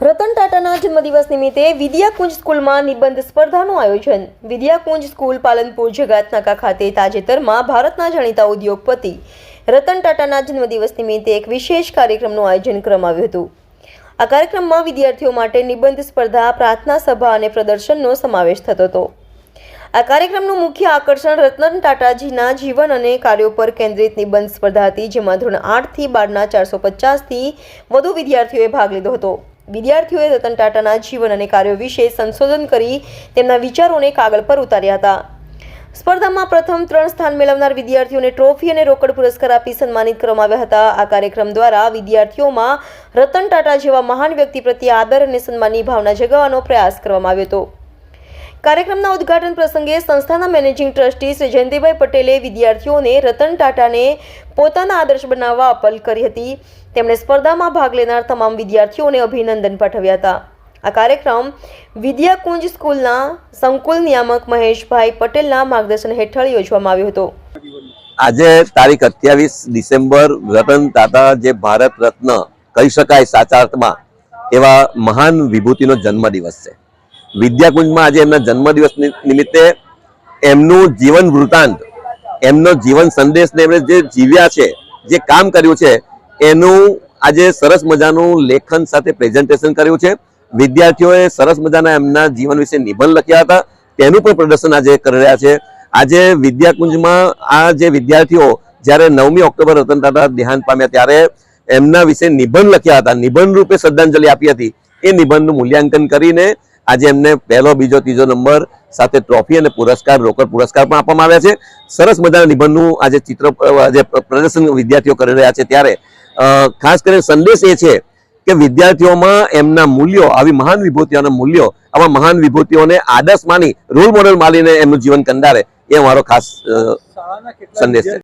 રતન ટાટાના જન્મદિવસ નિમિત્તે વિદ્યાકુંજ સ્કૂલમાં નિબંધ સ્પર્ધાનું આયોજન. વિદ્યાકુંજ સ્કૂલ પાલનપુર જગાતનાકા ખાતે તાજેતરમાં ભારતના જાણીતા ઉદ્યોગપતિ રતન ટાટાના જન્મદિવસ નિમિત્તે એક વિશેષ કાર્યક્રમનું આયોજન કરવામાં આવ્યું હતું. આ કાર્યક્રમમાં વિદ્યાર્થીઓ માટે નિબંધ સ્પર્ધા, પ્રાર્થના સભા અને પ્રદર્શનનો સમાવેશ થતો હતો. આ કાર્યક્રમનું મુખ્ય આકર્ષણ રતન ટાટાજીના જીવન અને કાર્યો પર કેન્દ્રિત નિબંધ સ્પર્ધા હતી, જેમાં ધોરણ આઠથી બારના ચારસો પચાસથી વધુ વિદ્યાર્થીઓએ ભાગ લીધો હતો. વિદ્યાર્થીઓએ રતન ટાટાના જીવન અને કાર્યો વિશે સંશોધન કરી તેમના વિચારોને કાગળ પર ઉતાર્યા હતા. સ્પર્ધામાં પ્રથમ ત્રણ સ્થાન મેળવનાર વિદ્યાર્થીઓને ટ્રોફી અને રોકડ પુરસ્કાર આપી સન્માનિત કરવામાં આવ્યા હતા. આ કાર્યક્રમ દ્વારા વિદ્યાર્થીઓમાં રતન ટાટા જેવા મહાન વ્યક્તિ પ્રત્યે આદર અને સન્માનની ભાવના જગાવવાનો પ્રયાસ કરવામાં આવ્યો હતો. કાર્યક્રમના ઉદઘાટન પ્રસંગે સંસ્થાના મેનેજિંગ ટ્રસ્ટી શ્રી જયંતિભાઈ પટેલે વિદ્યાર્થીઓને રતન ટાટાને પોતાના આદર્શ બનાવવા અપીલ કરી હતી. તેમણે સ્પર્ધામાં ભાગ લેનાર તમામ વિદ્યાર્થીઓને અભિનંદન પાઠવ્યા હતા. આ કાર્યક્રમ વિદ્યાકુંજ સ્કૂલના સંકુલ નિયામક મહેશભાઈ પટેલના માર્ગદર્શન હેઠળ યોજવામાં આવ્યો હતો. આજે તારીખ અઠ્યાવીસ ડિસેમ્બર રતન ટાટા જે ભારત રત્ન કહી શકાય સાચા અર્થમાં એવા મહાન વિભૂતિનો જન્મદિવસ છે. વિદ્યાકુંજમાં આજે એમના જન્મદિવસ નિમિત્તે એમનું જીવન વૃતાંત, એમનો જીવન સંદેશને એમણે જે જીવ્યા છે, જે કામ કર્યું છે, એનું આજે સરસ મજાનું લેખન સાથે પ્રેઝન્ટેશન કર્યું છે. વિદ્યાર્થીઓએ સરસ મજાના એમના જીવન વિશે નિબંધ લખ્યા હતા. તેનું પણ પ્રદર્શન આજે કરી રહ્યા છે. આજે વિદ્યાકુંજમાં આ જે વિદ્યાર્થીઓ જ્યારે નવમી ઓક્ટોબર રતન ટાટા દેહાંત પામ્યા ત્યારે એમના વિશે નિબંધ લખ્યા હતા. નિબંધ રૂપે શ્રદ્ધાંજલિ આપી હતી. એ નિબંધનું મૂલ્યાંકન કરીને આજે એમને પહેલો બીજો ત્રીજો નંબર સાથે ટ્રોફી અને પુરસ્કાર રોકડ પુરસ્કાર પણ આપવામાં આવ્યા છે. સરસ મજાના નિબંધનું આજે ચિત્ર આજે પ્રદર્શન વિદ્યાર્થીઓ કરી રહ્યા છે ત્યારે. ખાસ કરીને સંદેશ એ છે કે વિદ્યાર્થીઓમાં એમના મૂલ્યો આવી મહાન વિભૂતિઓના મૂલ્યો આવા મહાન વિભૂતિઓને આદર્શ માની રોલ મોડલ માનીને એમનું જીવન કંડારે. એ મારો ખાસ સંદેશ છે.